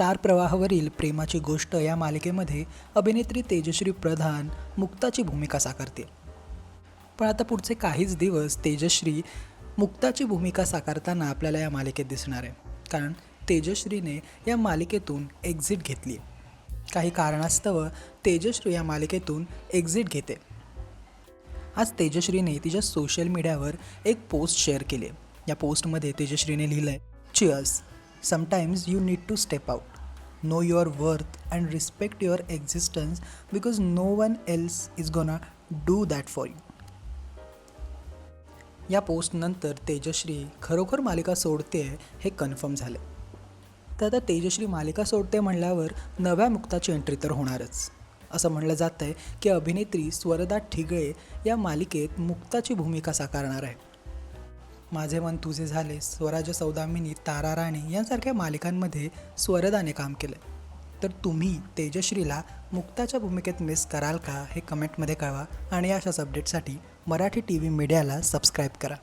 Star प्रवाहावरील प्रेमाची गोष्ट या मालिकेमध्ये अभिनेत्री तेजश्री प्रधान मुक्ताची भूमिका साकारते पण आता पुढचे काहीच दिवस तेजश्री मुक्ताची भूमिका साकारताना आपल्याला या मालिकेत दिसणार आहे. कारण तेजश्रीने या मालिकेतून एक्झिट घेतली. काही कारणास्तव तेजश्री या मालिकेतून एक्झिट घेते. आज तेजश्रीने तिच्या सोशल मीडियावर एक पोस्ट शेअर केली. या पोस्टमध्ये तेजश्रीने लिहिलं आहे cheers sometimes you need to step out know your worth and respect your existence because no one else is gonna do that for you या पोस्टनंतर तेजश्री खरोखर मालिका सोडते हे कन्फर्म झाले तर आता तेजश्री मालिका सोडते म्हणल्यावर नव्या मुक्ताची एंट्री तर होणारच. असं म्हणलं जातं आहे की अभिनेत्री स्वरदा ठिगळे या मालिकेत मुक्ताची भूमिका साकारणार आहे. माझे मन तुझे झाले स्वराज सौदामिनी तारा राणी यांसारख्या मालिकांमध्ये स्वरदाने काम केलं. तर तुम्ही तेजश्रीला मुक्ताच्या भूमिकेत मिस कराल का हे कमेंटमध्ये कळवा आणि अशाच अपडेटसाठी मराठी टी व्ही मीडियाला सबस्क्राईब करा.